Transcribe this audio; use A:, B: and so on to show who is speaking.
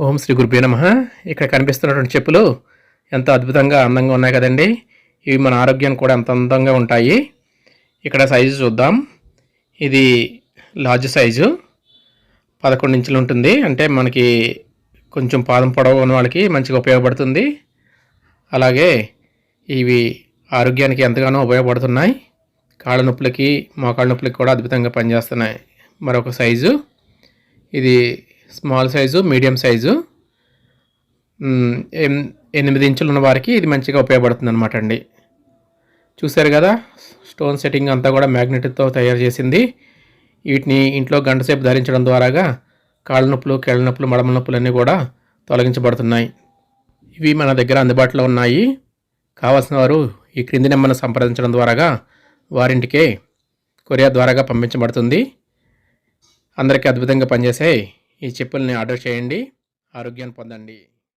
A: ఓం శ్రీ గురుభ్యో నమ. ఇక్కడ కనిపిస్తున్నటువంటి చెప్పులు ఎంతో అద్భుతంగా అందంగా ఉన్నాయి కదండి. ఇవి మన ఆరోగ్యానికి కూడా ఎంత అందంగా ఉంటాయి. ఇక్కడ సైజు చూద్దాం. ఇది లార్జ్ సైజు. పదకొండు ఇంచులు ఉంటుంది. అంటే మనకి కొంచెం పాదం పొడవు ఉన్న వాళ్ళకి మంచిగా ఉపయోగపడుతుంది. అలాగే ఇవి ఆరోగ్యానికి ఎంతగానో ఉపయోగపడుతున్నాయి. కాళ్ళ నొప్పులకి మోకాళ్ళ నొప్పులకి కూడా అద్భుతంగా పనిచేస్తున్నాయి. మరొక సైజు. ఇది స్మాల్ సైజు మీడియం సైజు. ఎన్- ఎనిమిది ఇంచులు ఉన్న వారికి ఇది మంచిగా ఉపయోగపడుతుంది అనమాట అండి. చూశారు కదా స్టోన్ సెట్టింగ్ అంతా కూడా మ్యాగ్నెట్తో తయారు చేసింది. వీటిని ఇంట్లో గంటసేపు ధరించడం ద్వారాగా కాళ్ళ నొప్పులు కేళ్ళ నొప్పులు మడమ నొప్పులు అన్నీ కూడా తొలగించబడుతున్నాయి. ఇవి మన దగ్గర అందుబాటులో ఉన్నాయి. కావాల్సిన వారు ఈ క్రింది నెంబర్ను సంప్రదించడం ద్వారాగా వారింటికే కొరియా ద్వారాగా పంపించబడుతుంది. అందరికీ అద్భుతంగా పనిచేసే ఈ చెప్పుల్ని ఆర్డర్ చేయండి. ఆరోగ్యాన్ని పొందండి.